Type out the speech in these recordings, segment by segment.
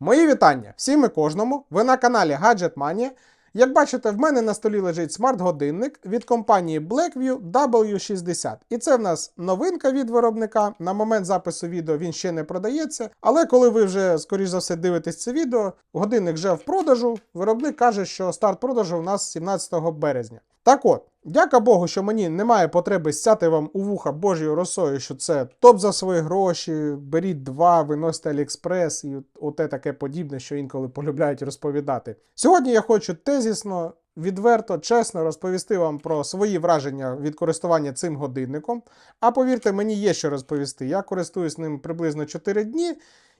Мої вітання всім і кожному. Ви на каналі Gadget Mania. Як бачите, в мене на столі лежить смарт-годинник від компанії Blackview W60. І це в нас новинка від виробника. На момент запису відео він ще не продається. Але коли ви вже, скоріш за все, дивитесь це відео, годинник вже в продажу. Виробник каже, що старт продажу у нас 17 березня. Так от, дяка Богу, що мені немає потреби сяти вам у вуха Божою росою, що це топ за свої гроші, беріть два, виносите Аліекспрес і оте таке подібне, що інколи полюбляють розповідати. Сьогодні я хочу тезісно, відверто, чесно розповісти вам про свої враження від користування цим годинником. А повірте, мені є що розповісти. Я користуюсь ним приблизно 4 дні.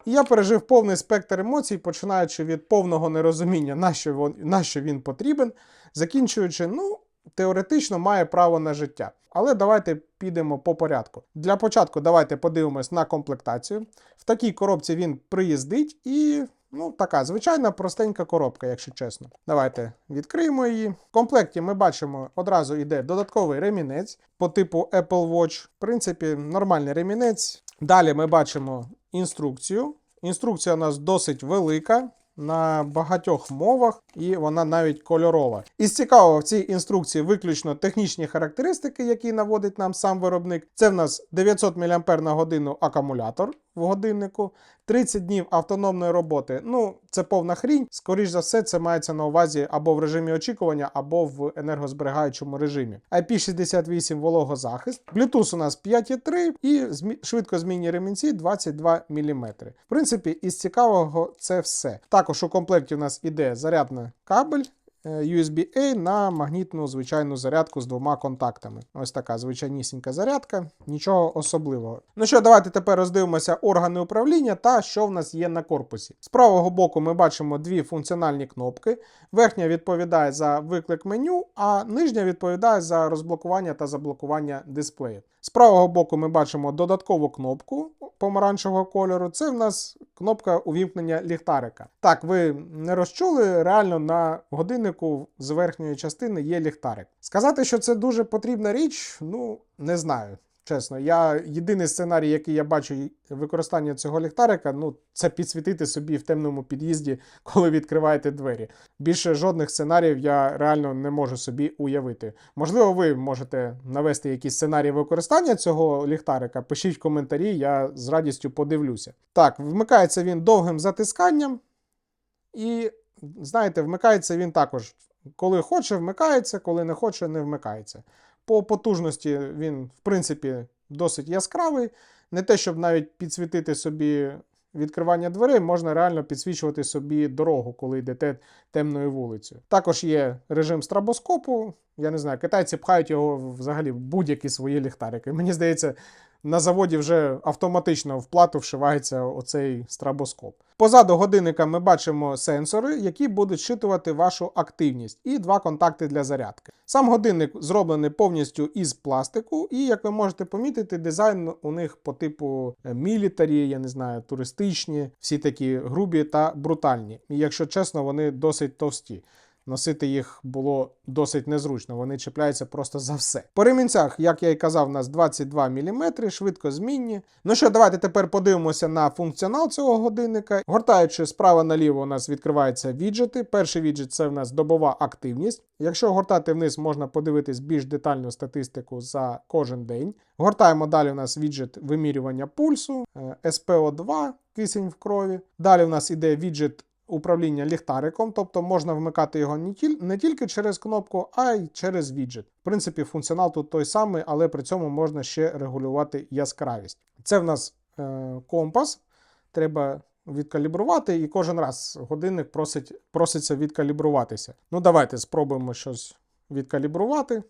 І я пережив повний спектр емоцій, починаючи від повного нерозуміння, на він, на що він потрібен, закінчуючи, ну, теоретично має право на життя. Але давайте підемо по порядку. Для початку давайте подивимось на комплектацію. В такій коробці він приїздить і. Ну, така звичайна простенька коробка, якщо чесно. Давайте відкриємо її. В комплекті ми бачимо, одразу йде додатковий ремінець по типу Apple Watch. В принципі, нормальний ремінець. Далі ми бачимо інструкцію. Інструкція у нас досить велика. На багатьох мовах, і вона навіть кольорова. Із цікавого в цій інструкції виключно технічні характеристики, які наводить нам сам виробник. Це в нас 900 мАч на годину акумулятор в годиннику, 30 днів автономної роботи. Ну, це повна хрінь. Скоріш за все, це мається на увазі або в режимі очікування, або в енергозберігаючому режимі. IP68 вологозахист. Bluetooth у нас 5,3 і змі- швидкозмінні ремінці 22 мм. В принципі, із цікавого це все. Також у комплекті у нас іде зарядний кабель. Е, USB-A на магнітну звичайну зарядку з двома контактами. Ось така звичайнісінька зарядка, нічого особливого. Ну що, давайте тепер роздивимося органи управління та що в нас є на корпусі. З правого боку ми бачимо дві функціональні кнопки. Верхня відповідає за виклик меню, а нижня відповідає за розблокування та заблокування дисплею. З правого боку ми бачимо додаткову кнопку помаранчевого кольору. Це в нас кнопка увімкнення ліхтарика. Так, ви не розчули, реально на годиннику з верхньої частини є ліхтарик. Сказати, що це дуже потрібна річ, ну не знаю. Чесно, я єдиний сценарій, який я бачу використання цього ліхтарика, ну це підсвітити собі в темному під'їзді, коли відкриваєте двері. Більше жодних сценаріїв я реально не можу собі уявити. Можливо, ви можете навести якісь сценарії використання цього ліхтарика. Пишіть в коментарі, я з радістю подивлюся. Так, вмикається він довгим затисканням, і знаєте, вмикається він також. Коли хоче, вмикається, коли не хоче, не вмикається. По потужності він, в принципі, досить яскравий. Не те, щоб навіть підсвітити собі відкривання дверей, можна реально підсвічувати собі дорогу, коли йдете темною вулицею. Також є режим страбоскопу. Я не знаю, китайці пхають його взагалі в будь-які свої ліхтарики. Мені здається, на заводі вже автоматично в плату вшивається оцей страбоскоп. Позаду годинника ми бачимо сенсори, які будуть щитувати вашу активність, і два контакти для зарядки. Сам годинник зроблений повністю із пластику, і як ви можете помітити, дизайн у них по типу мілітарі, я не знаю, туристичні, всі такі грубі та брутальні. І якщо чесно, вони досить товсті. Носити їх було досить незручно, вони чіпляються просто за все. По ремінцях, як я і казав, у нас 22 мм, швидко змінні. Ну що, давайте тепер подивимося на функціонал цього годинника. Гортаючи справа наліво, у нас відкриваються віджити. Перший віджит це в нас добова активність. Якщо гортати вниз, можна подивитись більш детальну статистику за кожен день. Гортаємо далі. У нас віджит вимірювання пульсу, е, SPO2, кисень в крові. Далі у нас іде віджит управління ліхтариком, тобто можна вмикати його не, тільки через кнопку, а й через віджит. В принципі, функціонал тут той самий, але при цьому можна ще регулювати яскравість. Це в нас е, компас. Треба відкалібрувати, і кожен раз годинник просить, проситься відкалібруватися. Ну, давайте спробуємо щось відкалібрувати.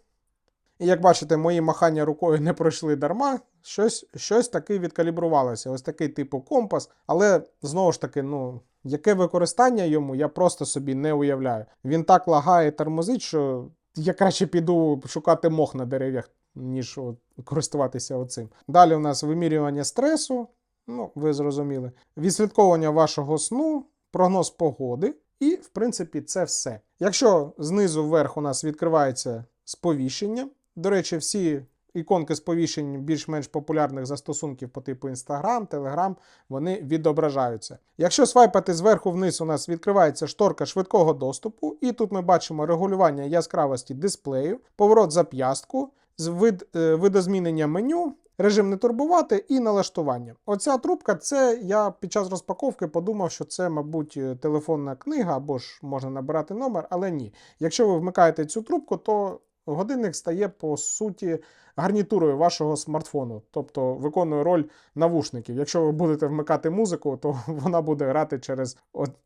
І як бачите, мої махання рукою не пройшли дарма. Щось, щось таки відкалібрувалося. Ось такий типу компас. Але знову ж таки, ну, яке використання йому, я просто собі не уявляю. Він так лагає тормозить, що я краще піду шукати мох на дерев'ях, ніж от, користуватися оцим. Далі у нас вимірювання стресу, ну, ви зрозуміли, відслідковування вашого сну, прогноз погоди. І, в принципі, це все. Якщо знизу вверх у нас відкривається сповіщення, до речі, всі іконки сповіщень більш-менш популярних застосунків по типу Instagram, Telegram, вони відображаються. Якщо свайпати зверху вниз, у нас відкривається шторка швидкого доступу, і тут ми бачимо регулювання яскравості дисплею, поворот зап'ястку, вид, е, видозмінення меню. Режим не турбувати і налаштування. Оця трубка, це я під час розпаковки подумав, що це, мабуть, е, телефонна книга або ж можна набирати номер, але ні. Якщо ви вмикаєте цю трубку, то годинник стає по суті гарнітурою вашого смартфону, тобто виконує роль навушників. Якщо ви будете вмикати музику, то вона буде грати через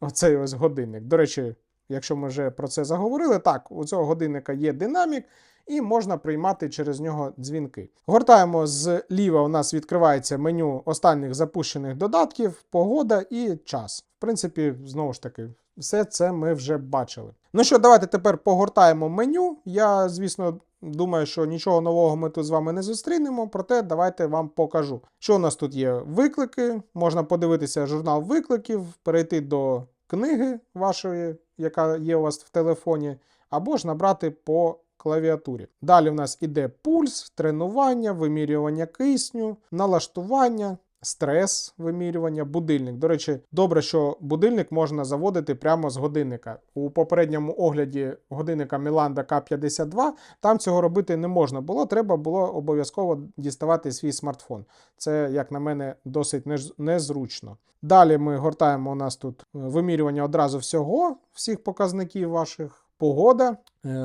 оцей ось годинник. До речі, якщо ми вже про це заговорили, так, у цього годинника є динамік. І можна приймати через нього дзвінки. Гортаємо зліва. У нас відкривається меню останніх запущених додатків, погода і час. В принципі, знову ж таки, все це ми вже бачили. Ну що, давайте тепер погортаємо меню. Я, звісно, думаю, що нічого нового ми тут з вами не зустрінемо, проте давайте вам покажу. Що у нас тут є? Виклики, можна подивитися журнал викликів, перейти до книги вашої, яка є у вас в телефоні, або ж набрати по клавіатурі. Далі в нас іде пульс, тренування, вимірювання кисню, налаштування. Стрес вимірювання, будильник. До речі, добре, що будильник можна заводити прямо з годинника. У попередньому огляді годинника Міланда К52 там цього робити не можна було. Треба було обов'язково діставати свій смартфон. Це, як на мене, досить незручно. Далі ми гортаємо у нас тут е, вимірювання одразу всього, всіх показників ваших. Погода,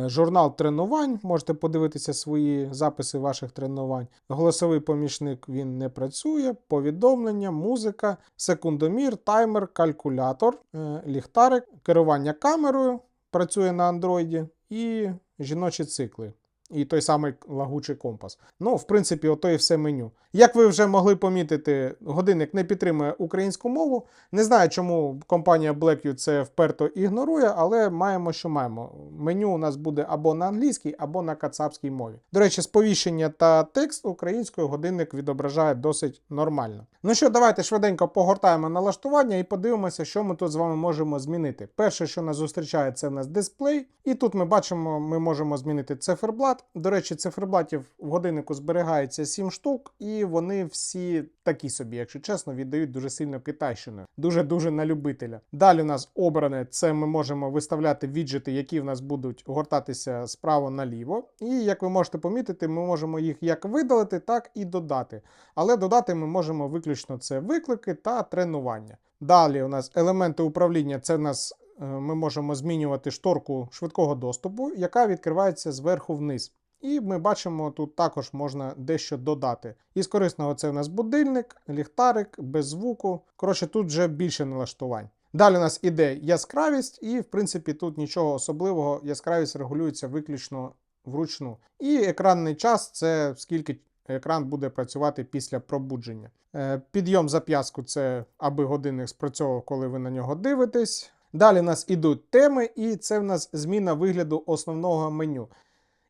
журнал тренувань. Можете подивитися свої записи ваших тренувань. Голосовий помічник він не працює. Повідомлення, музика, секундомір, таймер, калькулятор, е, ліхтарик, керування камерою працює на андроїді і жіночі цикли. І той самий лагучий компас. Ну, в принципі, ото і все меню. Як ви вже могли помітити, годинник не підтримує українську мову. Не знаю, чому компанія Blackview це вперто ігнорує, але маємо, що маємо. Меню у нас буде або на англійській, або на кацапській мові. До речі, сповіщення та текст українською годинник відображає досить нормально. Ну що, давайте швиденько погортаємо налаштування і подивимося, що ми тут з вами можемо змінити. Перше, що нас зустрічає, це в нас дисплей. І тут ми бачимо, ми можемо змінити циферблат. До речі, циферблатів в годиннику зберігається 7 штук, і вони всі такі собі, якщо чесно, віддають дуже сильно китайщиною. Дуже-дуже на любителя. Далі у нас обране це ми можемо виставляти віджити, які в нас будуть гортатися справа наліво. І як ви можете помітити, ми можемо їх як видалити, так і додати. Але додати ми можемо виключно це виклики та тренування. Далі у нас елементи управління це в нас ми можемо змінювати шторку швидкого доступу, яка відкривається зверху вниз. І ми бачимо, тут також можна дещо додати. Із корисного це у нас будильник, ліхтарик, без звуку. Коротше, тут вже більше налаштувань. Далі у нас іде яскравість, і в принципі тут нічого особливого, яскравість регулюється виключно вручну. І екранний час це скільки екран буде працювати після пробудження. Е, Підйом зап'ястку це аби годинник спрацьовував, коли ви на нього дивитесь. Далі у нас ідуть теми, і це в нас зміна вигляду основного меню.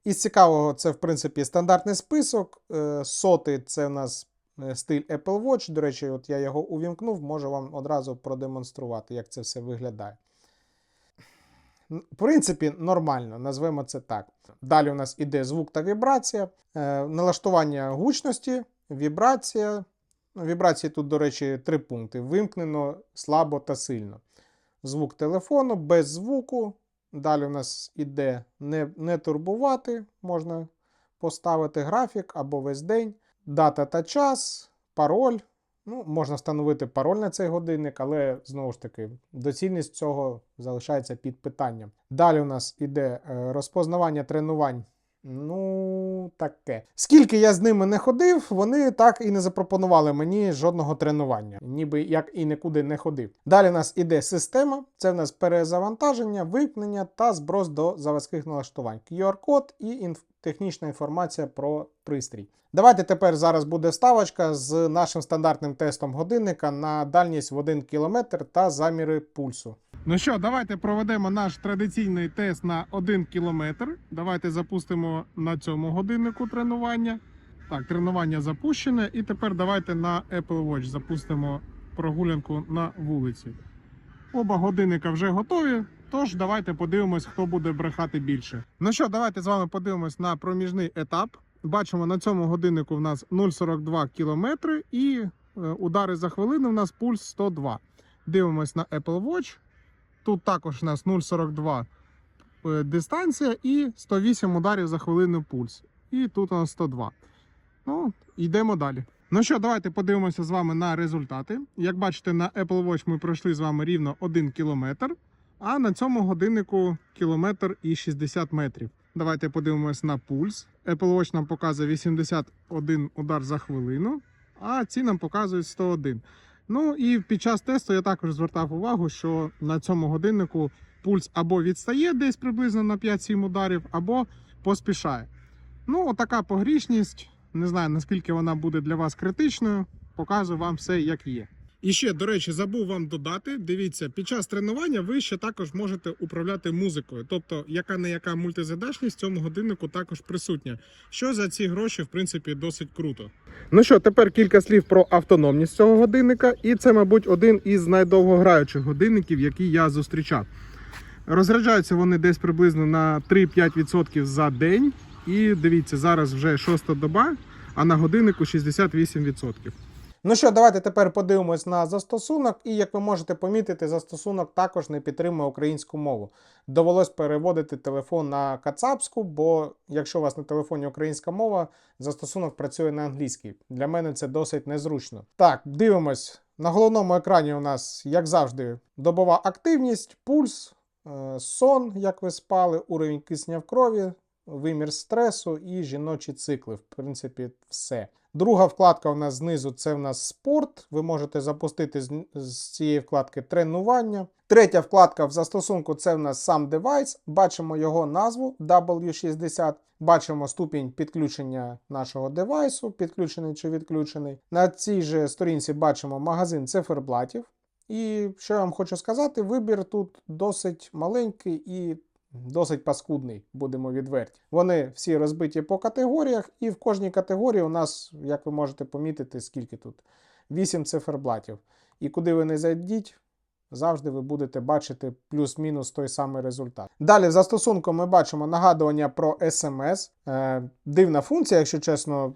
Із цікавого, це в принципі стандартний список. Е, Соти це в нас е, стиль Apple Watch. До речі, от я його увімкнув, можу вам одразу продемонструвати, як це все виглядає. В принципі, нормально, назвемо це так. Далі у нас іде звук та вібрація, е, налаштування гучності, вібрація. Вібрації тут, до речі, три пункти: вимкнено, слабо та сильно. Звук телефону без звуку. Далі у нас іде не, не турбувати, можна поставити графік або весь день, дата та час, пароль. Ну, можна встановити пароль на цей годинник, але знову ж таки, доцільність цього залишається під питанням. Далі у нас іде е, розпознавання тренувань. Ну, таке. Скільки я з ними не ходив, вони так і не запропонували мені жодного тренування, ніби як і нікуди не ходив. Далі у нас іде система, це в нас перезавантаження, вимкнення та зброс до заводських налаштувань. QR-код і інф... технічна інформація про пристрій. Давайте тепер зараз буде вставочка з нашим стандартним тестом годинника на дальність в 1 км та заміри пульсу. Ну що, давайте проведемо наш традиційний тест на 1 кілометр. Давайте запустимо на цьому годиннику тренування. Так, тренування запущене. І тепер давайте на Apple Watch запустимо прогулянку на вулиці. Оба годинника вже готові. Тож давайте подивимось, хто буде брехати більше. Ну що, давайте з вами подивимось на проміжний етап. бачимо, на цьому годиннику в нас 0,42 км і е, удари за хвилину в нас пульс 102. Дивимось на Apple Watch. Тут також у нас 0,42 е, дистанція і 108 ударів за хвилину пульс. І тут у нас 102. Ну, йдемо далі. Ну що, давайте подивимося з вами на результати. Як бачите, на Apple Watch ми пройшли з вами рівно 1 кілометр, а на цьому годиннику кілометр і 60 метрів. Давайте подивимось на пульс. Apple Watch нам показує 81 удар за хвилину, а ці нам показують 101. Ну і під час тесту я також звертав увагу, що на цьому годиннику пульс або відстає десь приблизно на 5-7 ударів, або поспішає. Ну, отака погрішність. Не знаю, наскільки вона буде для вас критичною. Показую вам все, як є. І ще, до речі, забув вам додати. Дивіться, під час тренування ви ще також можете управляти музикою. Тобто, яка не яка мультизадачність в цьому годиннику також присутня. Що за ці гроші, в принципі, досить круто. Ну що, тепер кілька слів про автономність цього годинника, і це, мабуть, один із найдовгограючих годинників, які я зустрічав. Розряджаються вони десь приблизно на 3-5% за день. І дивіться, зараз вже шоста доба, а на годиннику 68%. Ну що, давайте тепер подивимось на застосунок. І як ви можете помітити, застосунок також не підтримує українську мову. Довелось переводити телефон на кацапську, бо якщо у вас на телефоні українська мова, застосунок працює на англійській. Для мене це досить незручно. Так, дивимось. На головному екрані у нас, як завжди, добова активність, пульс, е, сон, як ви спали, уровень кисня в крові, вимір стресу і жіночі цикли. В принципі, все. Друга вкладка у нас знизу це в нас спорт. Ви можете запустити з, цієї вкладки тренування. Третя вкладка в застосунку це в нас сам девайс. Бачимо його назву W60. Бачимо ступінь підключення нашого девайсу, підключений чи відключений. На цій же сторінці бачимо магазин циферблатів. І що я вам хочу сказати, вибір тут досить маленький і досить паскудний, будемо відверті. Вони всі розбиті по категоріях, і в кожній категорії у нас, як ви можете помітити, скільки тут? 8 циферблатів. І куди ви не зайдіть, завжди ви будете бачити плюс-мінус той самий результат. Далі в застосунку ми бачимо нагадування про SMS. Е, дивна функція, якщо чесно.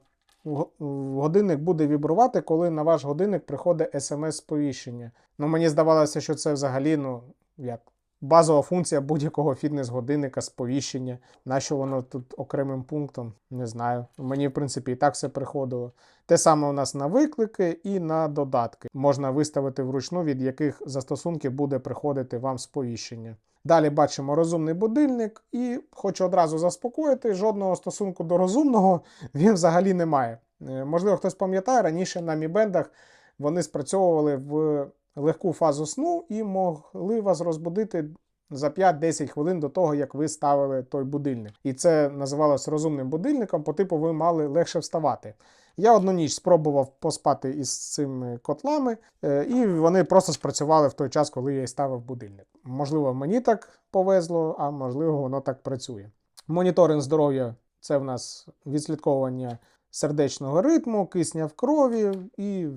Годинник буде вібрувати, коли на ваш годинник приходить смс-сповіщення. Ну, мені здавалося, що це взагалі, ну, як базова функція будь-якого фітнес-годинника, сповіщення. Нащо воно тут окремим пунктом? Не знаю. Мені, в принципі, і так все приходило. Те саме у нас на виклики і на додатки. Можна виставити вручну, від яких застосунків буде приходити вам сповіщення. Далі бачимо розумний будильник, і хочу одразу заспокоїти, жодного стосунку до розумного він взагалі не має. Е, Можливо, хтось пам'ятає, раніше на мібендах вони спрацьовували в легку фазу сну і могли вас розбудити за 5-10 хвилин до того, як ви ставили той будильник. І це називалось розумним будильником, по типу ви мали легше вставати. Я одну ніч спробував поспати із цими котлами, е, і вони просто спрацювали в той час, коли я і ставив будильник. Можливо, мені так повезло, а можливо, воно так працює. Моніторинг здоров'я це в нас відслідковування сердечного ритму, кисня в крові і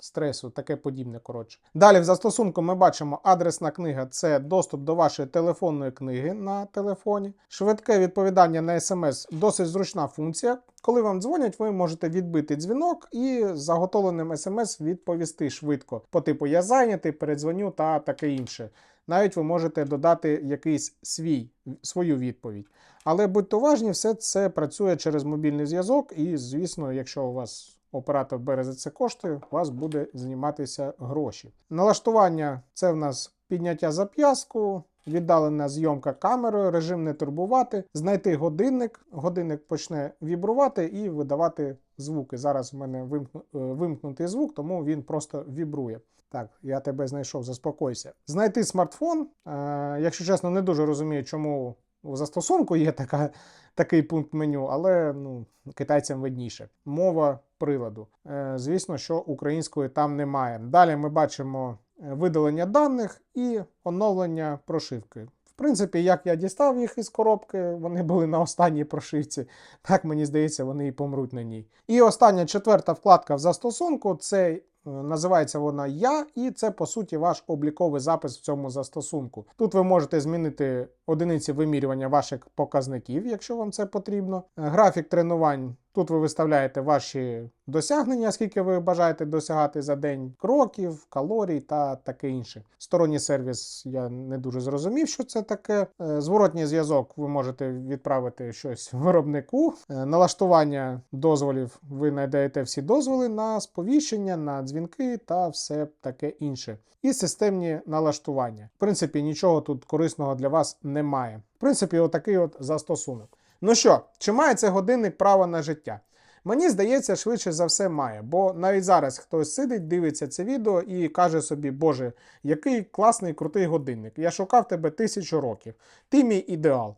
стресу, таке подібне. Коротше. Далі в застосунку ми бачимо адресна книга це доступ до вашої телефонної книги на телефоні. Швидке відповідання на смс досить зручна функція. Коли вам дзвонять, ви можете відбити дзвінок і заготовленим смс відповісти швидко. По типу я зайнятий, передзвоню та таке інше. Навіть ви можете додати якийсь свій, свою відповідь. Але будьте уважні, все це працює через мобільний зв'язок, і, звісно, якщо у вас оператор бере за це кошти, у вас буде зніматися гроші. Налаштування це в нас підняття зап'язку, віддалена зйомка камерою, режим не турбувати, знайти годинник. Годинник почне вібрувати і видавати звуки. Зараз в мене е, вимкнутий звук, тому він просто вібрує. Так, я тебе знайшов, заспокойся. Знайти смартфон. Е, якщо чесно, не дуже розумію, чому у застосунку є така, такий пункт меню, але ну, китайцям видніше. Мова приладу. Е, звісно, що української там немає. Далі ми бачимо е, видалення даних і оновлення прошивки. В принципі, як я дістав їх із коробки, вони були на останній прошивці. Так мені здається, вони і помруть на ній. І остання четверта вкладка в застосунку це е, називається вона Я, і це по суті ваш обліковий запис в цьому застосунку. Тут ви можете змінити одиниці вимірювання ваших показників, якщо вам це потрібно. Графік тренувань Тут ви виставляєте ваші досягнення, скільки ви бажаєте досягати за день, кроків, калорій та таке інше. Сторонній сервіс я не дуже зрозумів, що це таке. Е, Зворотній зв'язок ви можете відправити щось виробнику. Е, Налаштування дозволів ви знайдете всі дозволи на сповіщення, на дзвінки та все таке інше. І системні налаштування. В принципі, нічого тут корисного для вас немає. В принципі, отакий от застосунок. Ну що, чи має цей годинник право на життя? Мені здається, швидше за все має, бо навіть зараз хтось сидить, дивиться це відео і каже собі, Боже, який класний крутий годинник. Я шукав тебе тисячу років. Ти мій ідеал.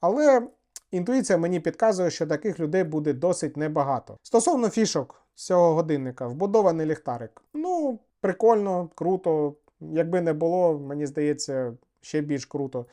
Але інтуїція мені підказує, що таких людей буде досить небагато. Стосовно фішок цього годинника, вбудований ліхтарик. Ну, прикольно, круто. Якби не було, мені здається, ще більш круто.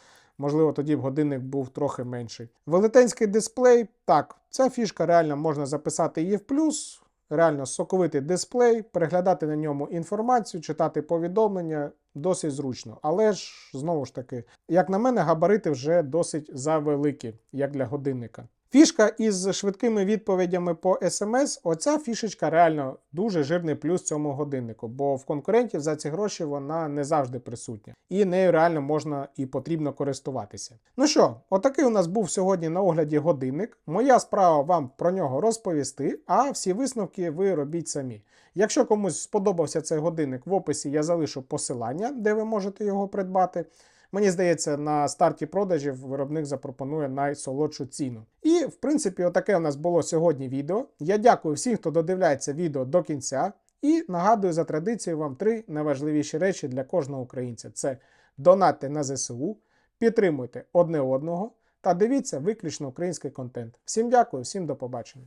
Можливо, тоді б годинник був трохи менший. Велетенський дисплей. Так, ця фішка реально можна записати її в плюс. Реально соковитий дисплей, переглядати на ньому інформацію, читати повідомлення досить зручно. Але ж, знову ж таки, як на мене, габарити вже досить завеликі, як для годинника. Фішка із швидкими відповідями по смс. Оця фішечка реально дуже жирний плюс цьому годиннику, бо в конкурентів за ці гроші вона не завжди присутня. І нею реально можна і потрібно користуватися. Ну що, отакий у нас був сьогодні на огляді годинник. Моя справа вам про нього розповісти, а всі висновки ви робіть самі. Якщо комусь сподобався цей годинник, в описі я залишу посилання, де ви можете його придбати. Мені здається, на старті продажів виробник запропонує найсолодшу ціну. І, в принципі, отаке у нас було сьогодні відео. Я дякую всім, хто додивляється відео до кінця. І нагадую за традицією вам три найважливіші речі для кожного українця: це донатьте на ЗСУ, підтримуйте одне одного та дивіться виключно український контент. Всім дякую, всім до побачення.